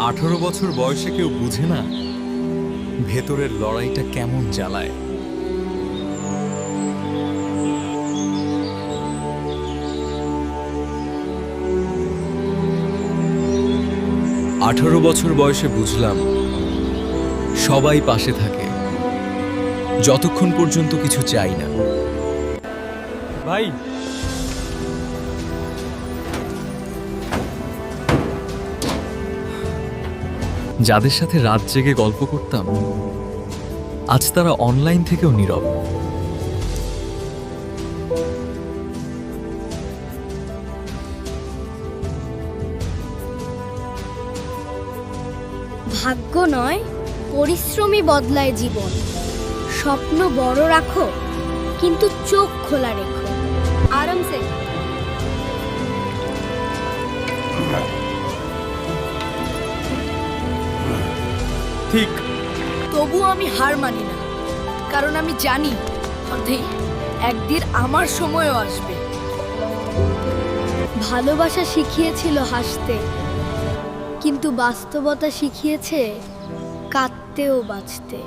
আঠারো বছর বয়সে কেউ বুঝে না ভেতরের লড়াইটা কেমন জ্বালায়। আঠারো বছর বয়সে বুঝলাম সবাই পাশে থাকে। যতক্ষণ পর্যন্ত কিছু চাই না। ভাই যাদের সাথে রাত জেগে গল্প করতাম, আজ তারা অনলাইন থেকেও নীরব। ভাগ্য নয় পরিশ্রমী বদলায় জীবন। স্বপ্ন বড় রাখো, কিন্তু চোখ খোলা রেখো। আরামসে ঠিক। তবু আমি হার মানি না, কারণ আমি জানি অধি একদিন আমার সময়ও আসবে। ভালোবাসা শিখিয়েছিল হাসতে, কিন্তু বাস্তবতা শিখিয়েছে কাঁদতেও বাঁচতে।